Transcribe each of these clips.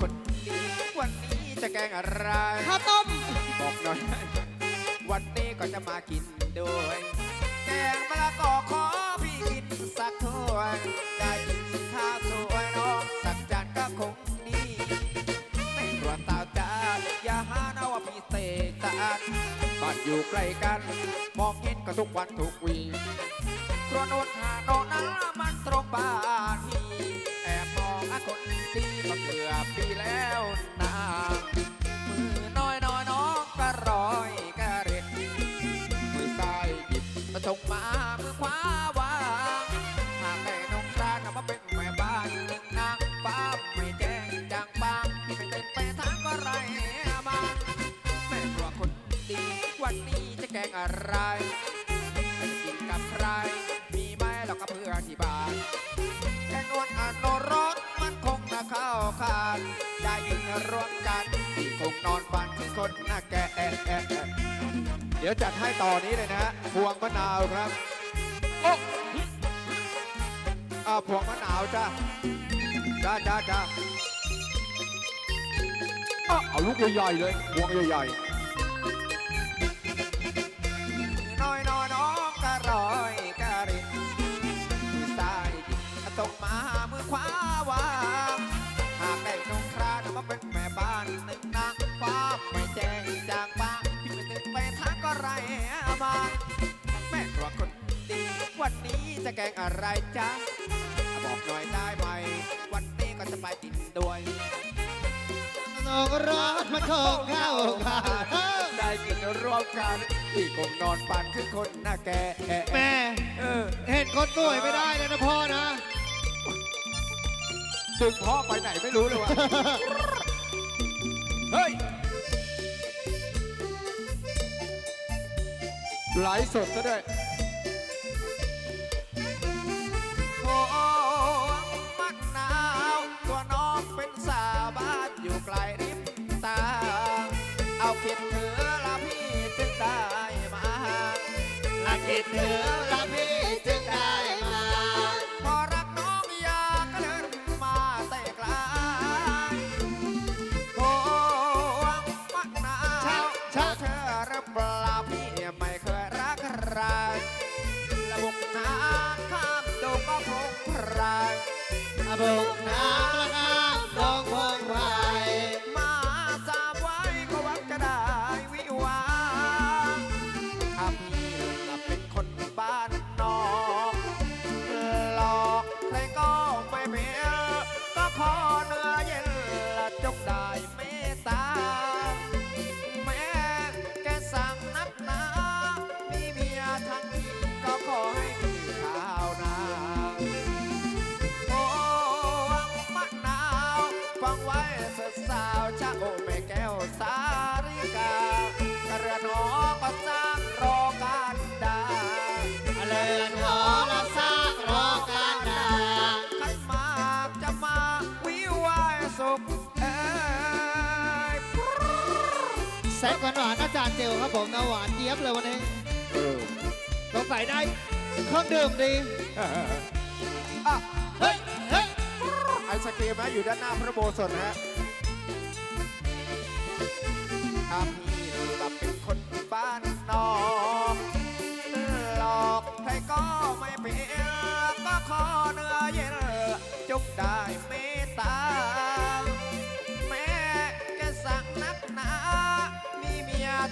คนดีวันนี้จะแกงอะไรข้าวต้มบอกหน่อย วันนี้ก็จะมากินด้วย แกงมะละกอขอพี่กินสักถ้วยได้กินข้าวสวยน้องสักจานก็คงดีไม่รวนตาจานอย่าหานะว่าพี่เศษจานบ้านอยู่ใกล้กัน มองเห็นก็ทุกวันทุกวีครัวโนนหาโนนนะมันตรงบ้านพี่แอบมองอา คนดีมาเกือบปีแล้วนะมื ดี๋ยวจัดให้ต่อนี้เลยนะฮะพวงมะนาวครับโอ้อาพวงมะนาวจ้าจ้าจ้าจ้าอ้าวเอาลูกใหญ่ๆเลยพวงใหญ่ๆ จะแกงอะไรจ๊ะบอกหน่อยได้ไหม วันนี้ก็จะไปกินด้วยนองรถมันคงเข้าขาดได้กินรวมกันที่คงนอนฝันคือคนหน้าแก่แม่เออเห็นคนสวยไม่ได้เลยนะพ่อนะดึงพ่อไปไหนไม่รู้เลยว่ะเฮ้ยไลฟ์สดซะด้วย คิดถึงละพี่จึงได้มาละคิดถึงละพี่จึงได้มาพอรักน้องอยากก็เดินมาแต่ไกลโอ้มะนาวเธอเธอรับเปล่าพี่ไม่เคยรักใครละบุกน้ำข้ามดงก็พงพรอาบุกน้ำ แซกหวานๆอาจารย์เจลครับผมนะหวานเจี๊ยบเลยวันนี้เออสงสัยได้เครื่องดื่มดีอะเฮ้ยเฮ้ยไอศกรีมนะอยู่ด้านหน้าพระโบสถนะฮะถ้าพี่กลับเป็นคนบ้านนอกหลอกใครก็ไม่เปลี่ยนก็ขอเนื้อเย็นจงได้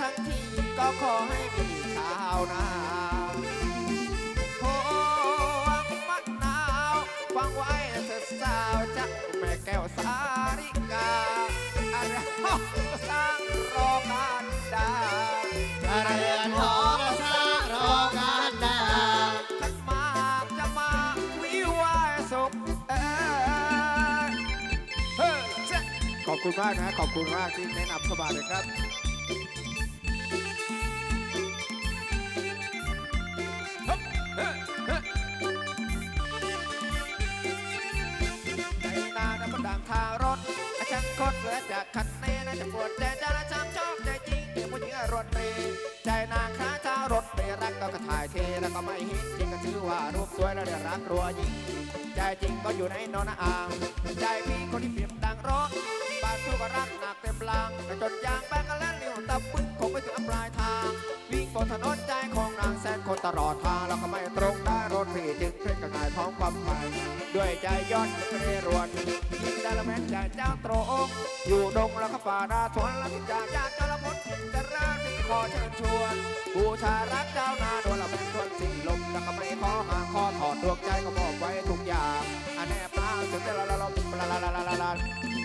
ทั้งทีก็ขอให้มีข้าวนาพวงมะนาวฟังไว้เถิดสาวจะแม่แก้วสาริกาอะไรสร้างรอการดาเรือนหอละซากรอการดาขันมากจะมาวิวายสุขเอ้ยเฮ้ยเจ๊ขอบคุณมากนะขอบคุณมากที่แนะนำเข้ามาเลยครับ จะปวดใจจะละช้ำชอบใจจริงเดี๋ยวผู้หญิงรถเมย์ใจนางค้าชารถเมย์รักก็กระถ่ายเทแล้วก็ไม่หินจริงก็ถือว่ารูปสวยแล้วเดี๋ยวรักรัวยิงใจจริงก็อยู่ในนอนอ่างใจพี่คนที่เปรียบดังรถานสู้ก็รักหนักเต็มลังแต่จนยางแบกกันแล้วเลี้ยวตะปึ้งคงไม่ถึงปลายทาง วิ่งบนถนนใจของนางแสนคนตลอดทางแล้วก็ไม่ตรงได้รถพี่จึงเพลินกับนายท้องความไปด้วยใจย้อนเรรวน ละแม่ใจเจ้าตรง อยู่ดงแล้วก็ป่าดาทวนแล้วที่จะยากจะละพ้นจิตจะรักที่ขอเชิญชวนบูชารักเจ้านาโดนละแม่ชวนสิ้นลมแล้วก็ไม่ขอห่างขอถอดดวงใจก็บอกไว้ทุกอย่างอันแนบตาจนจะละละละละละละละ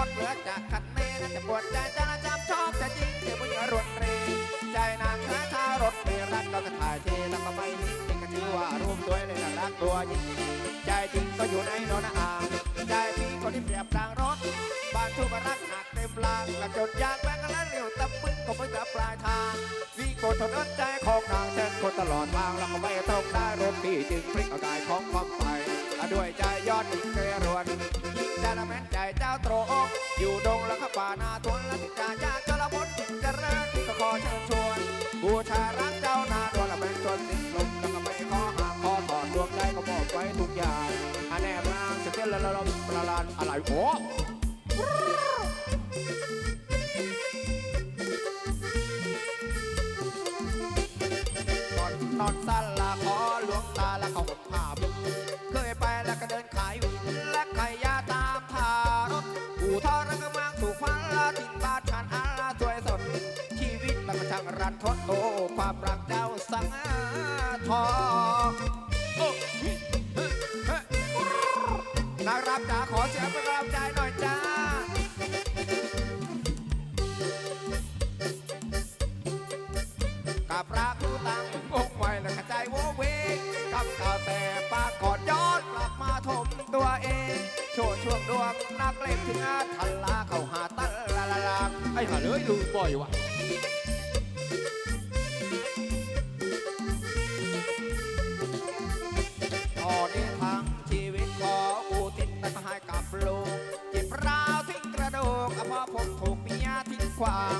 อาช่างคนเหลือจากคันเมน่จะปวดใจจะจำชอบจะจริงเดี๋ยวมึงอรวนเรใจนางแค่ทารถไม่รักเราก็ถ่ายเทแล้วก็ไม่ทิ้งจริงก็ถือว่าร่วมด้วยเลยนะรักตัวยิ่งใจจริงก็อยู่ในโนนอ่างใจพี่คนที่เปรียบดังรถบ้านทุกข์ก็รักหนักเต็มลางกระจนยางแบงกันแล้วเร็วตะปึ้งก็ไม่จะปลายทางวิ่งโกดถนนใจของนางเช่นคนตลอดทางแล้วก็ไม่ต้องได้รถพี่จึงพลิกเอากายของความไปด้วยใจยอดยิ่งเกรรวน อยู่ดงแล้วก็ป่านาทวนแล้วถึงจะยากจะละพ้นถึงจะเริญที่ก็ขอเชิญชวน บูชารักเจ้านาดวนละแม่นจนติดลมแล้วก็ไม่ขอห่างขอถอดดวงใจก็มอบไว้ทุกอย่างอันแนบนางจะเต้นละละลมละลานอะไรโอ้ รันทดโอ้ความรักเจ้าสังทองนารับจ๋าขอเสียงเป็นกำลังใจหน่อยจ้ากับรักผู้ตั้งองไว้แล้วกระจายโวเวกับข่าแต่ปากกอดย้อนกลับมาถมตัวเอง โชว์ช่วงดวงนักเล่นถึงอาทันลาเข้าหาตันละละลาไอ้ห่าเลยดูบ่อยว่ะ 话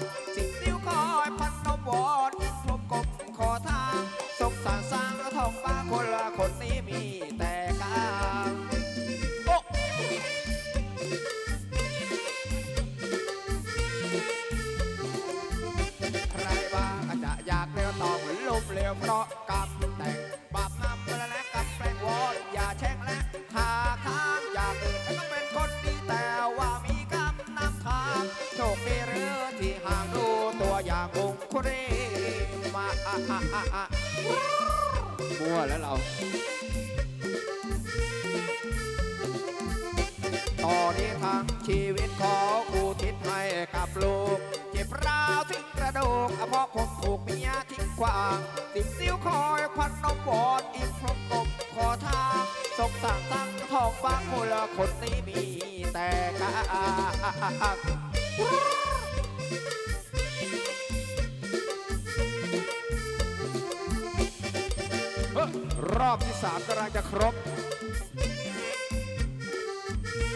อย่างบุงคุรีมาอะอะอะอะมั่วแล้วเราตอนนี้ทั้งชีวิตขออุทิศให้กับลูก เจ็บร้าวถึงกระดูกอะเพราะผมถูกเมียทิ้งขวางสิบนิ้วคอยควันนมวอนอีกพรมกบขอทางสงสารทั้งทองฟ้าคนละคนนี้มีแต่กาเรอบที่สามกำลังจะครบ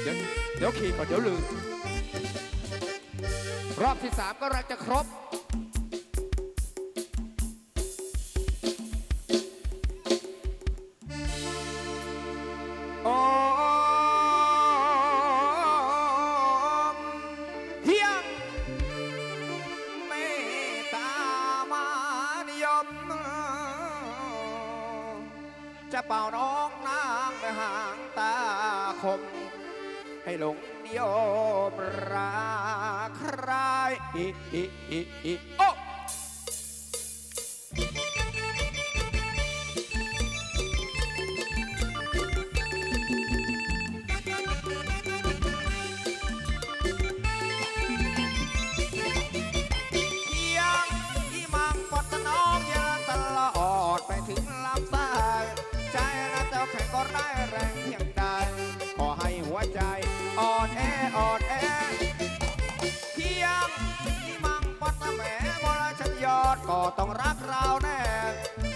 เดี๋ยวเดี๋ยวขี่ก่อนเดี๋ยวลืม รอบที่สามกำลังจะครบ จะเป่าน้องนางไปห่างตาคม ให้หลงนิยมรักใครโอ้ ออนแอเพียงที่มังปัดแหมบลฉันยอดก็ต้องรักเราแน่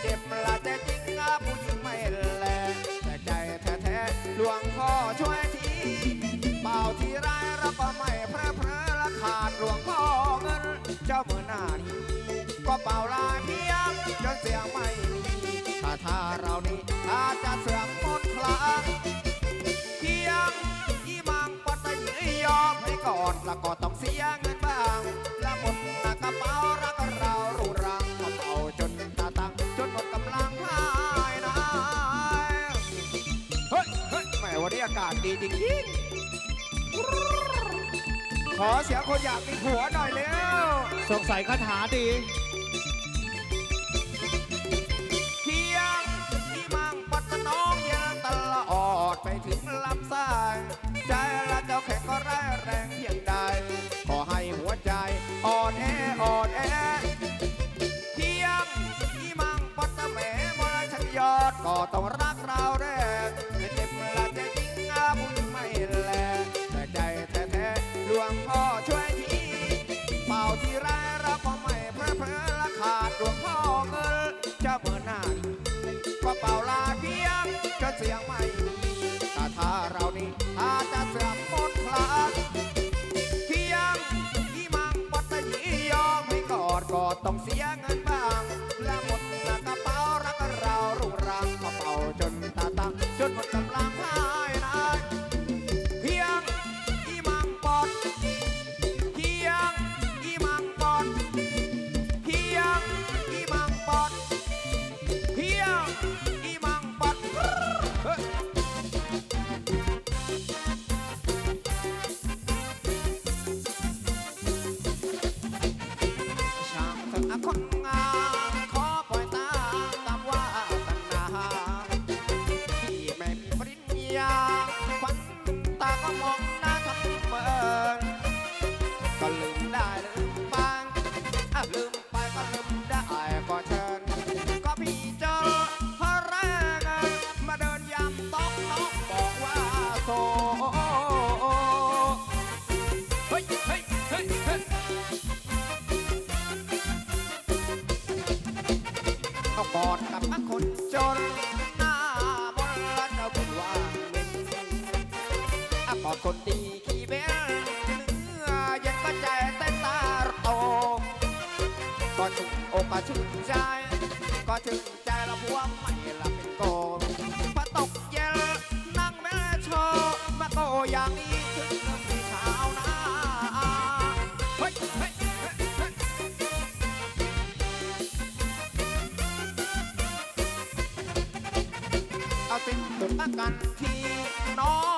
เจ็บละแต่จริงนะผู้หญิงไม่แลแต่ใจแท้ๆหลวงพ่อช่วยทีเป่าทีไรรับไม่แพร่เพลละขาดหลวงพ่อเงิน เจ้าเมื่อหน้านี้ก็เป่าลายเพียงจนเสียงไม่มีคาถาเรานี้อาจจะเสื่อมหมด เสียเงินบ้างและหมดหน้ากระเป๋ารักเรารูรังกระเป๋าจนตาตังจนหมดกำลังหายนะเฮ้ยเฮ้ยแหมวันนี้อากาศดีจริงๆขอเสียงคนอยากมีผัวหน่อยเร็วสงสัยคาถาดี ก็ต้องรักเราแน่ คนดีขี่เบลเนื้อย็นก็ใจเต้นตาโตก็ชื่นอกก็ชื่นใจ ก็ชื่นใจละพวงไม่ละเป็นโกงพอตกเย็นนั่งแม่โชว์มาโกอย่างนี้ถึงสีขาวนะเฮ้ยเฮ้ยเอาสิ่งตุกกันทีน้อง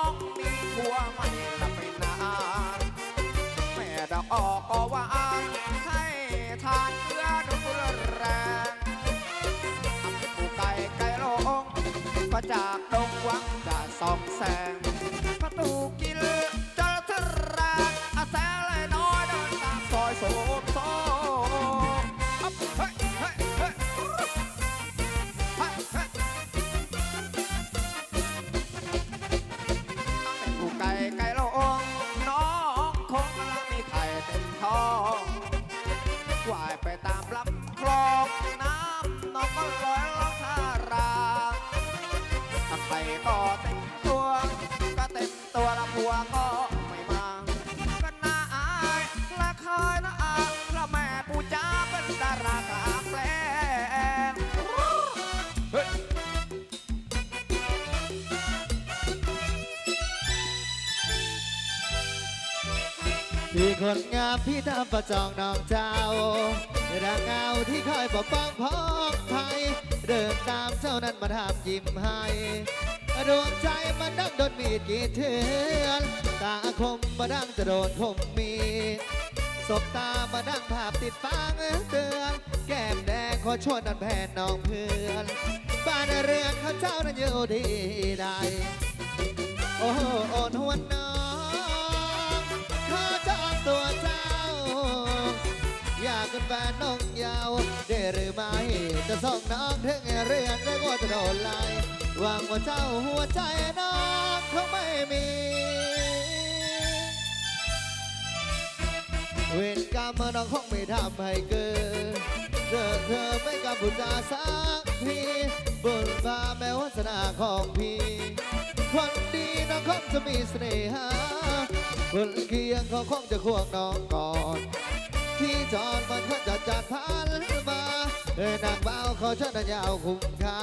หวังจะส่องแสง พี่คนงามพี่ทำประจองน้องเจ้าดังเงาที่คอยปกป้องพ้องไทย เดินตามเจ้านั้นมาทำยิ้มให้ดวงใจมันดังโดนมีดกีดเถือนตาคมมาดังจะโดนคมมีดสบตามาดังภาพติดฟังเตือน แก้มแดงขอชวนนันแผนน้องเพื่อน บ้านเรือนข้าเจ้านั้นอยู่ที่ใด โอ้โหโอนหวนน้อง แฟนน้องยาวได้หรือไม่จะส่งน้องถึงเรือนได้ว่าจะโดนไล่หวังว่าเจ้าหัวใจน้องคงไม่มี เวรกรรมน้องคงไม่ทำให้เกิดเธอเธอไม่กับบุญจาสักทีบุญพาแม้วาสนาของพี่ คนดีน้องคงจะมีเสน่หาคนเคียงเขาคงจะควงน้องก่อน ที่จอดมันก็จะจัดพันมาเอ้ยนางเบาวเขาชนะยาวคุ้มค่า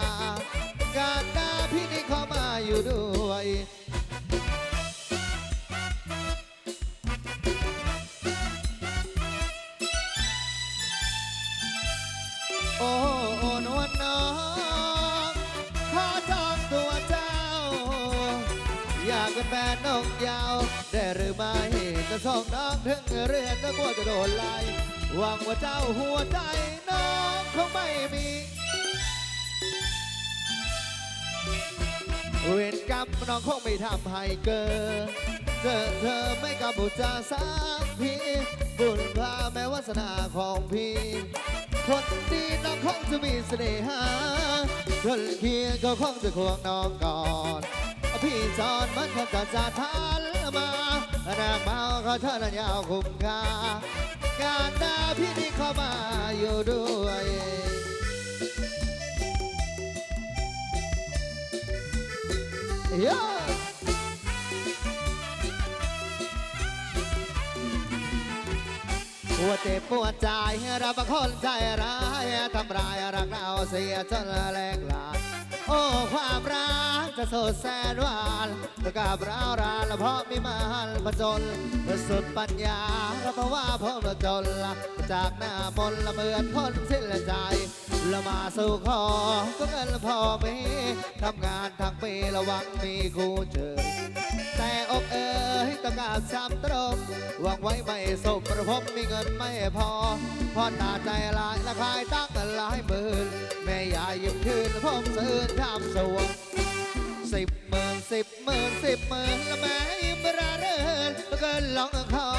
การหน้าพี่นี่เข้ามาอยู่ด้วยโอ้โอ้นวลน้องขอจองตัวเจ้า อยากเป็นแฟนน้องยาวได้หรือไม่ จะส่งน้องถึงเรือนก็กลัวจะโดนไล่หวังว่าเจ้าหัวใจน้องคงไม่มี เวรกรรมน้องคงไม่ทำให้เกิดเจอเธอไม่กับบุจาสักทีบุญพาแม้วาสนาของพี่ คนดีน้องคงจะมีเสน่หาคนเคียงก็คงจะควงน้องก่อน พี่สอนมันคงจะจะทานมา นางเมาเขาเธอนั้นยาวคุ้มค่าการหน้าพี่นี่เข้ามาอยู่ด้วยเย้หัวเจ็บปวดใจรับางคนใจร้ายทำร้ายรักเราเสียจนแหลกลาน โอ้ความรักจะสดแสนหวานแต่กับเรารานและเพราะมีมันผจญสุดปัญญาและเพราะว่าผมละจนละจากหน้ามนละเหมือนคนสิ้นใจละมาสู่ขอก็เงินพอมีทำงานทั้งปีระวังมีคู่เจอแต่อกเอ๋ ยต้องการซ้ำตรงหวังไว้ไม่สมประพบมีเงินไม่พอพอตาใจลายละคายตั้งหลายหมื่นแม่ยายยิ้มคืนผมซื่นทำสวงสิบหมื่นสิบหมื่นสิบหมื่นละแม่ยิ้มระเรินเกินลองคอ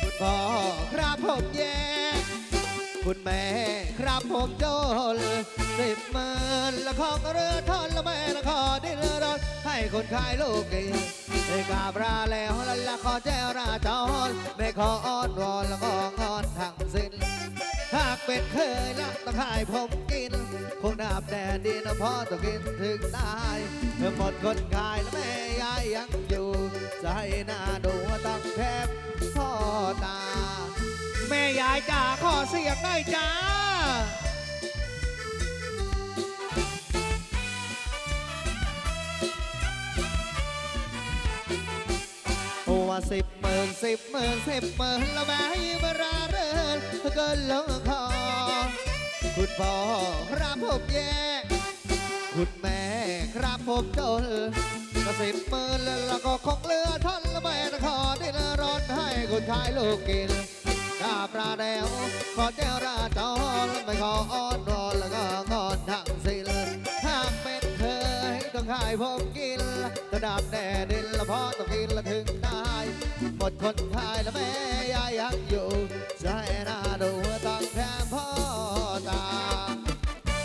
คุณพ่อครับผมแย่คุณแม่ครับผมโจลสิบหมื่นละของเรือทอนละแม่ละขอดินรถ ให้คนขายลูกกินได้กราบราแล้วละละขอแจราจรไม่ขออ้อนวอนละก็งอนทั้งสิ้น หากเป็นเคยละต้องให้ผมกิน คงดับแดนดินเพราะต้องกินถึงตายเมื่อหมดคนขายแล้วแม่ยายยังอยู่จะให้หน้าดูว่าต้องแทบพ่อตา แม่ยายจ๋าขอเสียงหน่อยจ้า สิบหมื่นสิบหมื่นสิบหมื่นละแม่มาราเรินเกินลงคอคุณพ่อครับผมแย่คุณแม่ครับผมจนก็สิบหมื่นแล้วก็คงเลือท่อนละแม่ตะขอได้ละร้อนให้คุณชายลูกกินกาปลาแดวขอแจ้วราจรไม่ขออ้อนวอนแล้วก็งอนทั้งสิ้นหากเป็นเคยต้องขายผมกินจะดับแน่ดินละพราะต้องกินละถึง หมดคนขายแล้วแม่ยายยังอยู่ใจน่าดูต้องแทบ